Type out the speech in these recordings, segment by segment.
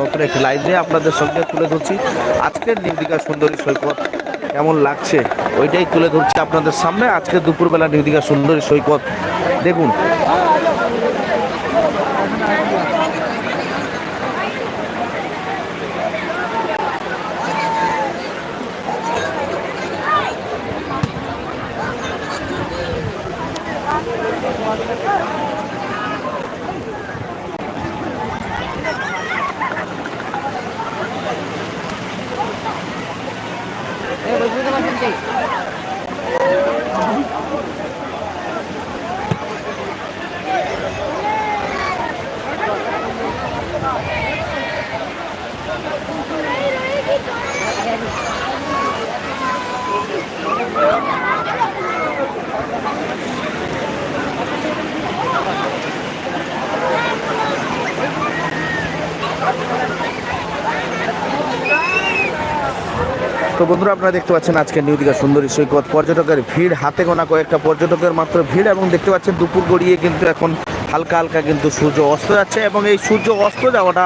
নতুন একটি লাইভ নিয়ে আপনাদের সঙ্গে তুলে ধরছি। আজকের নিউ দীঘা সুন্দরী সৈকত কেমন লাগছে, ওইটাই তুলে ধরছি আপনাদের সামনে। আজকে দুপুরবেলা নিউ দীঘা সুন্দরী সৈকত। দেখুন তো বন্ধুরা, আপনারা দেখতে পাচ্ছেন আজকে নিউ দীঘা সুন্দরী সৈকত। পর্যটকের ভিড়, হাতে গোনা কয়েকটা পর্যটকের মাত্র ভিড় এবং দেখতে পাচ্ছেন দুপুর গড়িয়ে কিন্তু এখন হালকা হালকা কিন্তু সূর্য অস্ত যাচ্ছে এবং এই সূর্য অস্ত যাওয়াটা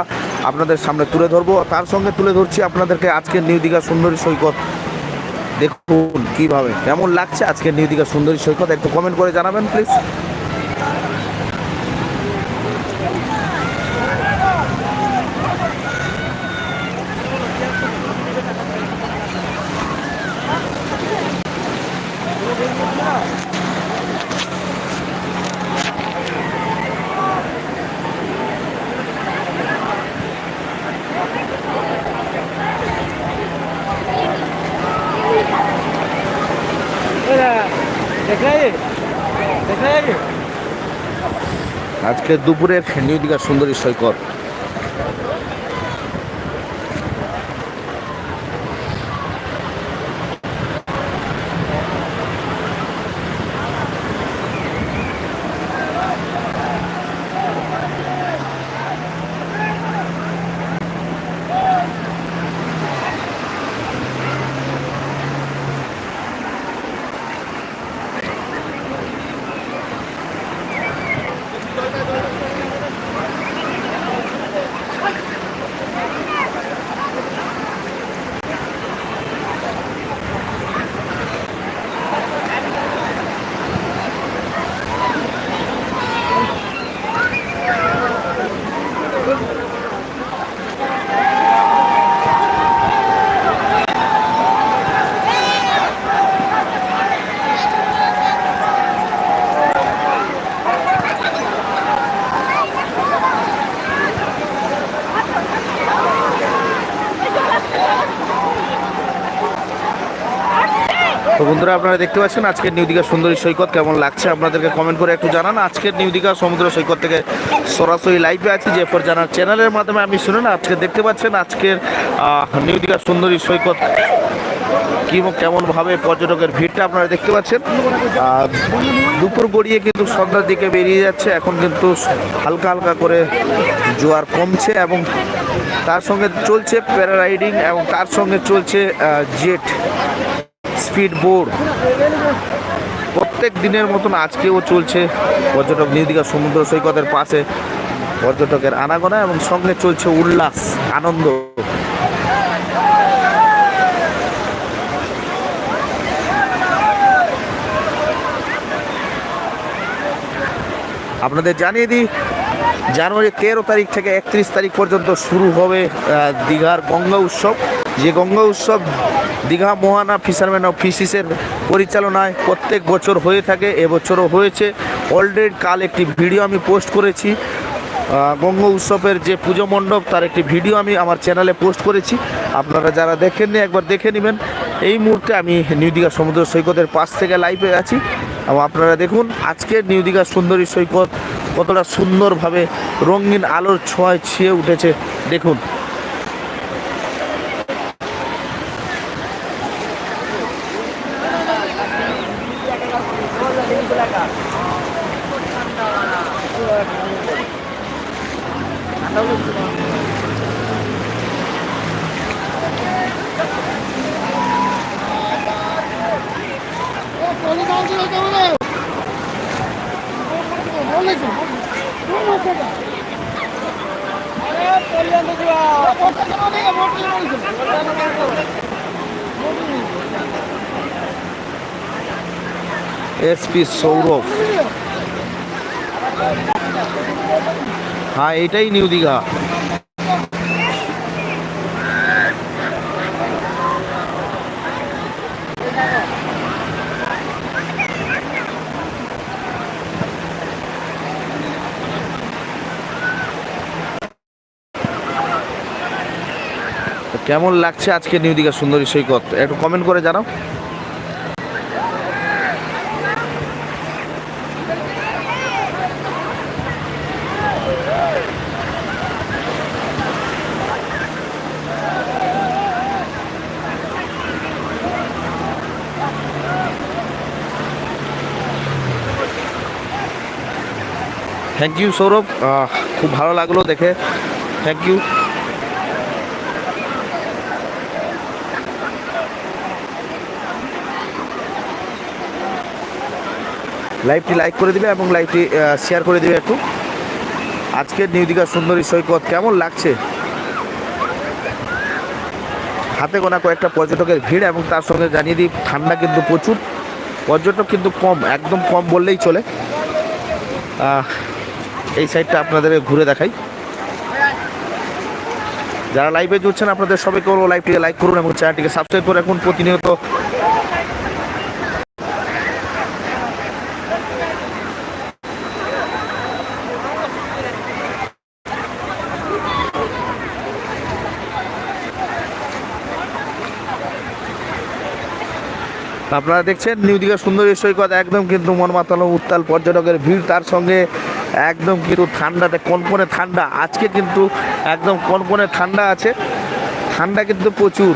আপনাদের সামনে তুলে ধরবো। তার সঙ্গে তুলে ধরছি আপনাদেরকে আজকের নিউ দীঘা সুন্দরী সৈকত। দেখুন কীভাবে, কেমন লাগছে আজকে নিউ দীঘা সুন্দরী সৈকত? একটু কমেন্ট করে জানাবেন প্লিজ আজকে দুপুরের নিউ দীঘা সুন্দরী সৈকত। বন্ধুরা, আপনারা দেখতে পাচ্ছেন আজকের নিউ দীঘা সুন্দরী সৈকত কেমন লাগছে? আপনাদেরকে কমেন্ট করে একটু জানান। আজকের নিউ দীঘা সমুদ্র সৈকত থেকে সরাসরি লাইভে আছি, যে পর জানার চ্যানেলের মাধ্যমে আমি শুনুন। আজকে দেখতে পাচ্ছেন আজকের নিউ দীঘা সুন্দরী সৈকত কি কেমনভাবে পর্যটকের ভিড়টা আপনারা দেখতে পাচ্ছেন। আর দুপুর গড়িয়ে কিন্তু সন্ধ্যার দিকে বেরিয়ে যাচ্ছে। এখন কিন্তু হালকা হালকা করে জোয়ার কমছে এবং তার সঙ্গে চলছে প্যারারাইডিং এবং তার সঙ্গে চলছে জেট। স্পিড বোর্ড প্রত্যেক দিনের মতন আজকেও চলছে পর্যটক নিউ দীঘা সমুদ্র সৈকতের পাশে পর্যটকের আনাগোনা এবং সঙ্গে চলছে উল্লাস, আনন্দ। আপনাদের জানিয়ে দিই, জানুয়ারি তেরো তারিখ থেকে একত্রিশ তারিখ পর্যন্ত শুরু হবে দীঘার গঙ্গা উৎসব। যে গঙ্গা উৎসব দীঘা, মোহানা, ফিশারম্যান অফ ফিশিসের পরিচালনায় প্রত্যেক বছর হয়ে থাকে, এবছরও হয়েছে। অলরেডি কাল একটি ভিডিও আমি পোস্ট করেছি। গঙ্গা উৎসবের যে পুজো মণ্ডপ, তার একটি ভিডিও আমি আমার চ্যানেলে পোস্ট করেছি। আপনারা যারা দেখেননি, একবার দেখে নেবেন। এই মুহূর্তে আমি নিউ দীঘা সমুদ্র সৈকতের পাশ থেকে লাইভে আছি। এবং আপনারা দেখুন আজকের নিউ দীঘা সুন্দরী সৈকত কতটা সুন্দরভাবে রঙিন আলোর ছোঁয়ায় ছিয়ে উঠেছে। দেখুন। এসপি সৌরভ। হ্যাঁ এটাই নিউ দীঘা। কেমন লাগছে আজকে নিউ দীঘা সুন্দরী সৈকত? একটু কমেন্ট করে জানাও। থ্যাংক ইউ সৌরভ খুব ভালো লাগল দেখে। থ্যাংক ইউ লাইভটি লাইক করে দিবে এবং লাইভটি শেয়ার করে দিবে একটু। আজকের নিউ দীঘা সুন্দরী সৈকত কেমন লাগছে? হাতে গোনা কয়েকটা পর্যটকের ভিড় এবং তার সঙ্গে জানিয়ে দিই, ঠান্ডা কিন্তু প্রচুর। পর্যটক কিন্তু কম, একদম কম বললেই চলে। এই সাইডটা আপনাদের ঘুরে দেখাই। যারা লাইভে জুড়ছেন, আপনাদের সবাইকে বলব লাইভটিকে লাইক করুন এবং চ্যানেলটিকে সাবস্ক্রাইব করে রাখুন। প্রতিনিয়ত আপনারা দেখছেন, নিউ দীঘা সুন্দরী সৈকত একদম কিন্তু মন মাতানো উত্তাল পর্যটকের ভিড়। তার সঙ্গে একদম কিন্তু ঠান্ডাতে, কনকনে ঠান্ডা। আজকে কিন্তু একদম কনকনে ঠান্ডা আছে। ঠান্ডা কিন্তু প্রচুর।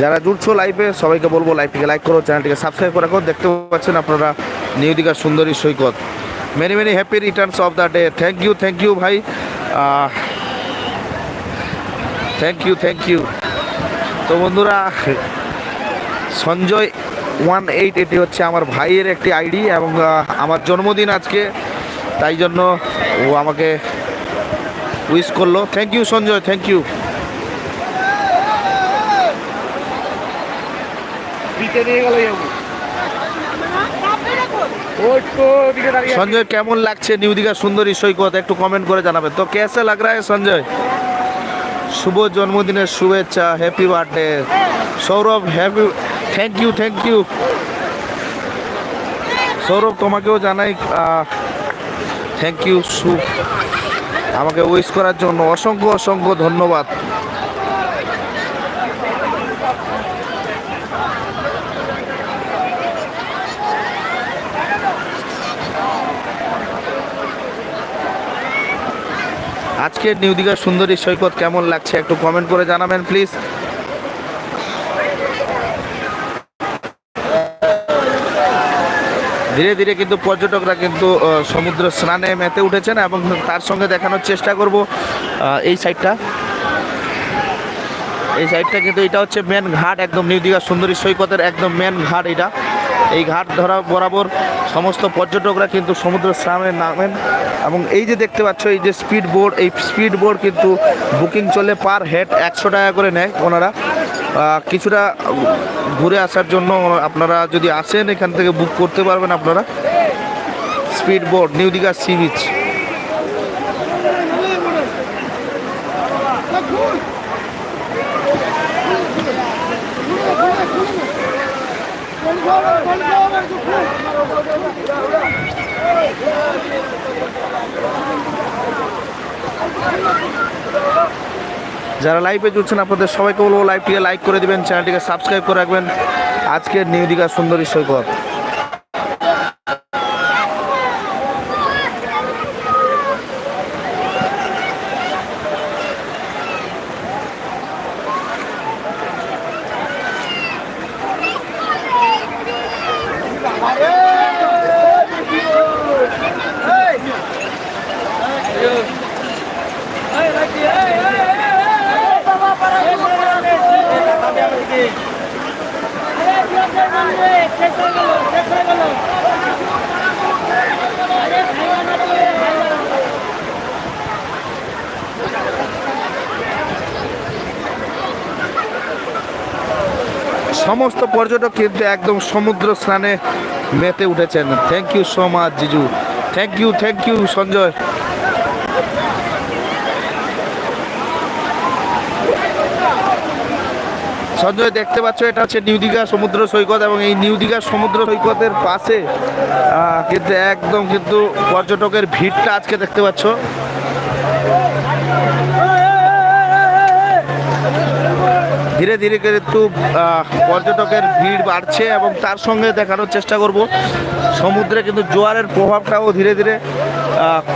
যারা জুড়ছো লাইভে সবাইকে বলব লাইভটিকে লাইক করো চ্যানেলটিকে সাবস্ক্রাইব করে রাখো। দেখতে পাচ্ছেন আপনারা নিউ দীঘার সুন্দরী সৈকত। Many many happy returns of the day thank you thank you ভাই। থ্যাংক ইউ থ্যাংক ইউ তো বন্ধুরা, সঞ্জয় ওয়ান এইট এটি হচ্ছে আমার ভাইয়ের একটি আইডি এবং আমার জন্মদিন আজকে। তাই জন্য ও আমাকে উইশ করল। Thank you Sanjay thank you নিচে গেল যাব। সঞ্জয়, কেমন লাগছে নিউ দীঘা সুন্দরী সৈকত? একটু কমেন্ট করে জানাবে তো কেসে লাগ রা সঞ্জয়? শুভ জন্মদিনের শুভেচ্ছা happy birthday Sourav happy thank you thank you Sourav, তোমাকেও জানাই থ্যাংক ইউ সু আমাকে উইশ করার জন্য অসংখ্য অসংখ্য ধন্যবাদ। আজকের নিউ দীঘার সুন্দরী সৈকত কেমন লাগছে একটু কমেন্ট করে জানাবেন প্লিজ ধীরে ধীরে কিন্তু পর্যটকরা কিন্তু সমুদ্র স্নানে মেতে উঠেছেন এবং তার সঙ্গে দেখানোর চেষ্টা করব। এই সাইডটা এই সাইডটা কিন্তু এটা হচ্ছে মেন ঘাট, একদম নিউ দীঘা সুন্দরী সৈকতের একদম মেন ঘাট এটা। এই ঘাট ধরা বরাবর সমস্ত পর্যটকরা কিন্তু সমুদ্র স্নানে নামেন। এবং এই যে দেখতে পাচ্ছ, এই যে স্পিড বোর্ড এই স্পিড বোর্ড কিন্তু বুকিং চলে পার হেড একশো টাকা করে নেয় ওনারা। কিছুটা ঘুরে আসার জন্য আপনারা যদি আসেন, এখান থেকে বুক করতে পারবেন আপনারা। Speed boat new Digha sea beach যারা লাইভে জুড়ছেন আপনাদের সবাইকে বলব লাইভটিকে লাইক করে দিবেন চ্যানেলটিকে সাবস্ক্রাইব করে রাখবেন। আজকের নিউ দীঘা সুন্দরী সৈকত। সমস্ত পর্যটক কিন্তু একদম সমুদ্র স্নানে মেতে উঠেছেন। থ্যাংক ইউ সো মাচ জিজু। Thank you thank you Sanjay. Sanjay, দেখতে পাচ্ছ, এটা হচ্ছে নিউ দীঘা সমুদ্র সৈকত এবং এই নিউ দীঘা সমুদ্র সৈকতের পাশে কিন্তু একদম কিন্তু পর্যটকের ভিড়টা আজকে দেখতে পাচ্ছ। ধীরে ধীরে কিন্তু পর্যটকের ভিড় বাড়ছে এবং তার সঙ্গে দেখানোর চেষ্টা করব। সমুদ্রে কিন্তু জোয়ারের প্রভাবটাও ধীরে ধীরে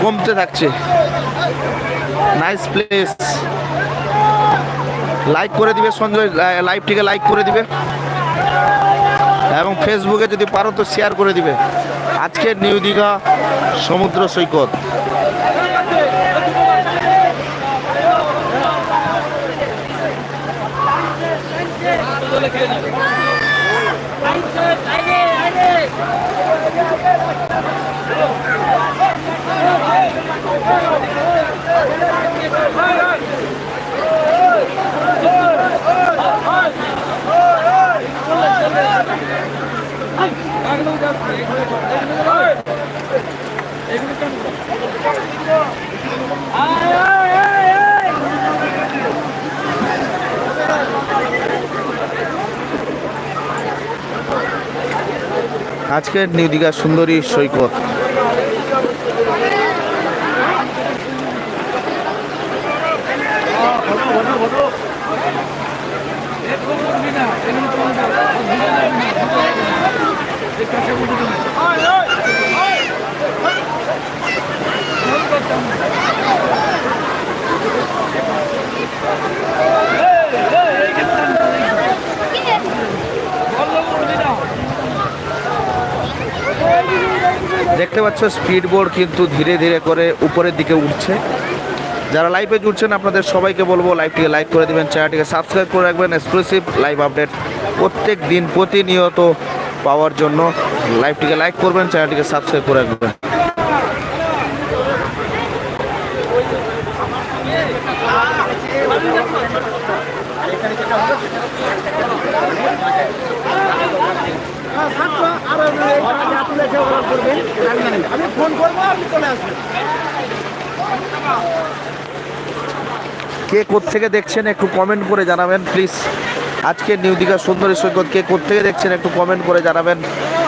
কমতে থাকছে। নাইস প্লেস লাইক করে দিবে, সঞ্জয় লাইভটিকে লাইক করে দিবে। এবং ফেসবুকে যদি পারো তো শেয়ার করে দিবে। আজকের নিউ দীঘা সমুদ্র সৈকত। আইনে আজকের নিউ দীঘা সুন্দরী সৈকত দেখতে পাচ্ছ স্পিড বোর্ড কিন্তু ধীরে ধীরে করে উপরের দিকে উঠছে। যারা লাইভে জুড়ছেন আপনাদের সবাইকে বলব লাইভটিকে লাইক করে দেবেন চ্যানেলটিকে সাবস্ক্রাইব করে রাখবেন। এক্সক্লুসিভ লাইভ আপডেট প্রত্যেক দিন প্রতিনিয়ত পাওয়ার জন্য লাইভটিকে লাইক করবেন চ্যানেলটিকে সাবস্ক্রাইব করে রাখবেন। কে থেকে দেখছেন একটু কমেন্ট করে জানাবেন প্লিজ আজকে নিউ দীঘা সুন্দরী সৈকত, কে থেকে দেখছেন একটু কমেন্ট করে জানাবেন।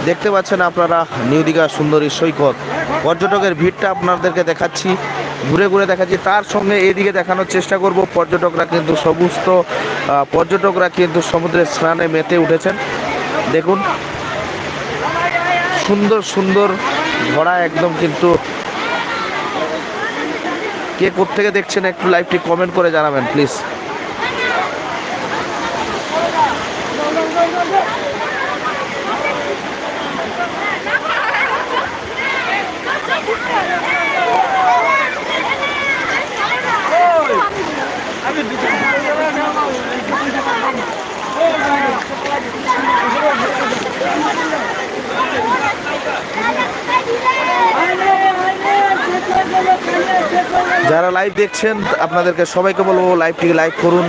দেখতে পাচ্ছেন আপনারা নিউ দীঘা সুন্দরী সৈকত। পর্যটকের ভিড়টা আপনাদেরকে দেখাচ্ছি, ঘুরে ঘুরে দেখাচ্ছি। তার সঙ্গে এদিকে দেখানোর চেষ্টা করব। পর্যটকরা কিন্তু সমস্ত পর্যটকরা কিন্তু সমুদ্রে স্নানে মেতে উঠেছেন। দেখুন সুন্দর সুন্দর ঘোড়া একদম কিন্তু কে থেকে দেখছেন একটু লাইভটি কমেন্ট করে জানাবেন প্লিজ যারা লাইভ দেখছেন, আপনাদেরকে সবাইকে বলব লাইভটিকে লাইক করুন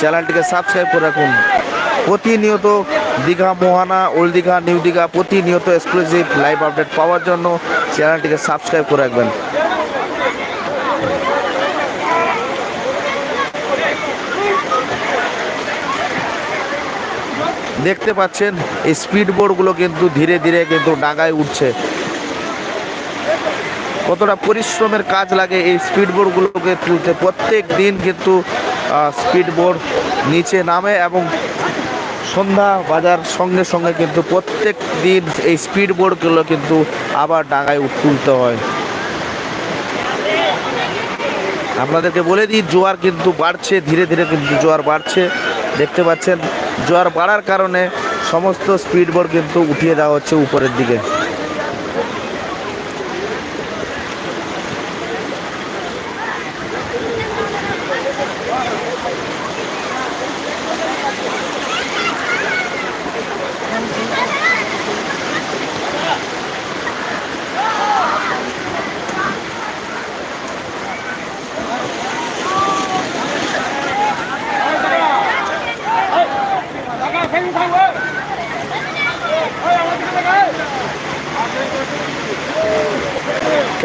চ্যানেলটিকে সাবস্ক্রাইব করে রাখুন। প্রতিনিয়ত দীঘা, মোহানা ওল্ড দীঘা নিউ দীঘা প্রতিনিয়ত এক্সক্লুসিভ লাইভ আপডেট পাওয়ার জন্য চ্যানেলটিকে সাবস্ক্রাইব করে রাখবেন। দেখতে পাচ্ছেন, এই স্পিড বোর্ডগুলো কিন্তু ধীরে ধীরে কিন্তু ডাঙায় উঠছে। কতটা পরিশ্রমের কাজ লাগে এই স্পিড বোর্ডগুলোকে তুলতে। প্রত্যেক দিন কিন্তু স্পিড বোর্ড নিচে নামে এবং সন্ধ্যা বাজার সঙ্গে সঙ্গে কিন্তু প্রত্যেক দিন এই স্পিড বোর্ডগুলো কিন্তু আবার ডাঙায় তুলতে হয়। আপনাদেরকে বলে দিই, জোয়ার কিন্তু বাড়ছে, ধীরে ধীরে কিন্তু জোয়ার বাড়ছে। দেখতে পাচ্ছেন জোয়ার বাড়ার কারণে সমস্ত স্পিড বোর্ড কিন্তু উঠিয়ে দেওয়া হচ্ছে উপরের দিকে।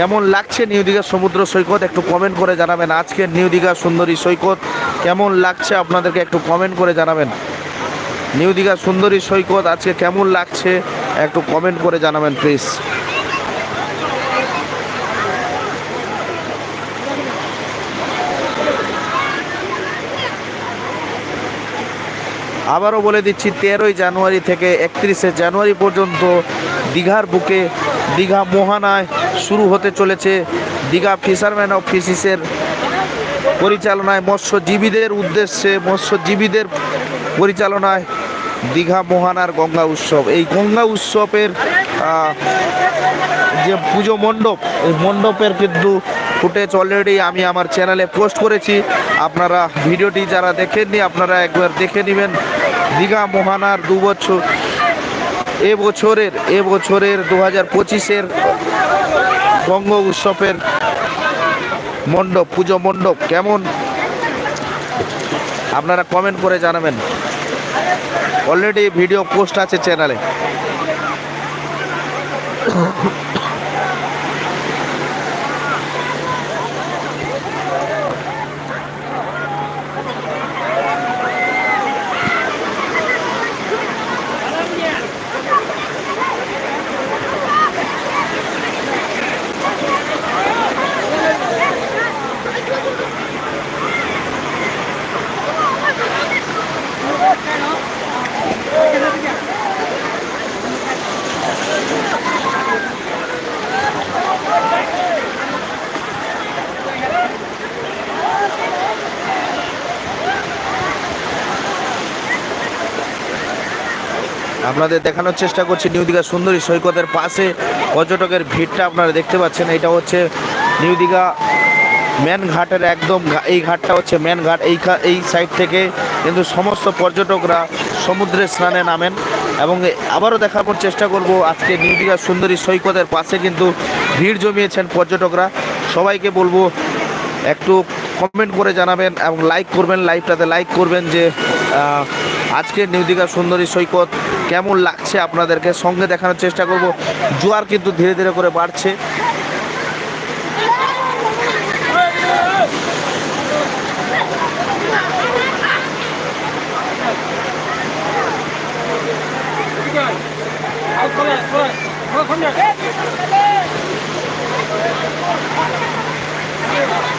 কেমন লাগছে নিউ দীঘার সমুদ্র সৈকত? একটু কমেন্ট করে জানাবেন। আজকের নিউ দীঘার সুন্দরী সৈকত কেমন লাগছে? আপনাদেরকে একটু কমেন্ট করে জানাবেন। নিউ দীঘার সুন্দরী সৈকত আজকে কেমন লাগছে? একটু কমেন্ট করে জানাবেন প্লিজ আবারও বলে দিচ্ছি, তেরোই জানুয়ারি থেকে একত্রিশে জানুয়ারি পর্যন্ত দীঘার বুকে দীঘা মোহানায় শুরু হতে চলেছে দীঘা ফিশারম্যান অফ ফিশিসের পরিচালনায় মৎস্যজীবীদের উদ্দেশ্যে, মৎস্যজীবীদের পরিচালনায় দীঘা মোহানার গঙ্গা উৎসব। এই গঙ্গা উৎসবের যে পুজো মণ্ডপ, এই মণ্ডপের কিন্তু ফুটেজ অলরেডি আমি আমার চ্যানেলে পোস্ট করেছি। আপনারা ভিডিওটি যারা দেখেননি, আপনারা একবার দেখে নেবেন। দীঘা মোহানার দু বছর এ বছরের এ বছরের দু হাজার পঁচিশের বঙ্গ উৎসবের মণ্ডপ, পুজো মণ্ডপ কেমন? আপনারা কমেন্ট করে জানাবেন। অলরেডি ভিডিও পোস্ট আছে চ্যানেলে আপনাদের দেখানোর চেষ্টা করছি নিউ দীঘা সুন্দরী সৈকতের পাশে। পর্যটকের ভিড়টা আপনারা দেখতে পাচ্ছেন। এটা হচ্ছে নিউ দীঘা মেন ঘাটের একদম এই ঘাটটা হচ্ছে মেন ঘাট। এই এই সাইড থেকে কিন্তু সমস্ত পর্যটকরা সমুদ্রে স্নানে নামেন এবং আবারও দেখানোর চেষ্টা করব আজকে নিউ দীঘা সুন্দরী সৈকতের পাশে কিন্তু ভিড় জমিয়েছেন পর্যটকরা। সবাইকে বলব একটু কমেন্ট করে জানাবেন এবং লাইক করবেন লাইভটাতে লাইক করবেন যে আজকে নিউ দীঘা সুন্দরী সৈকত কেমন লাগছে আপনাদেরকে? সঙ্গে দেখানোর চেষ্টা করব। জোয়ার কিন্তু ধীরে ধীরে করে বাড়ছে। যারা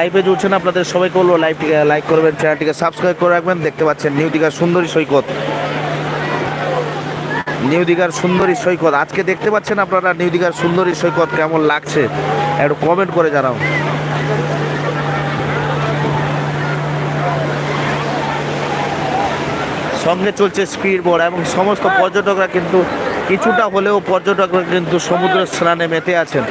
লাইভে জুড়ছেন আপনাদের সবাইকে বলব লাইভটিকে লাইক করবেন চ্যানেলটিকে সাবস্ক্রাইব করে রাখবেন। দেখতে পাচ্ছেন নিউ দীঘার সুন্দরী সৈকত। নিউ দীঘার সুন্দরী সৈকত। আজকে দেখতে পাচ্ছেন আপনারা নিউ দীঘার সুন্দরী সৈকত কেমন লাগছে? একটু কমেন্ট করে জানাও। সঙ্গে চলছে স্পিড বোর্ড এবং সমস্ত পর্যটকরা কিন্তু কিছুটা হলেও পর্যটকরা কিন্তু সমুদ্র স্নানে মেতে আছেন।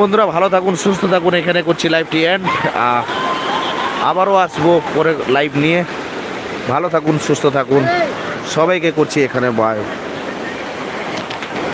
বন্ধুরা, ভালো থাকুন, সুস্থ থাকুন, এখানে করছি লাইভটি অ্যান্ড আবারও আসব পরে লাইভ নিয়ে। ভালো থাকুন, সুস্থ থাকুন। সবাইকে করছি এখানে বাই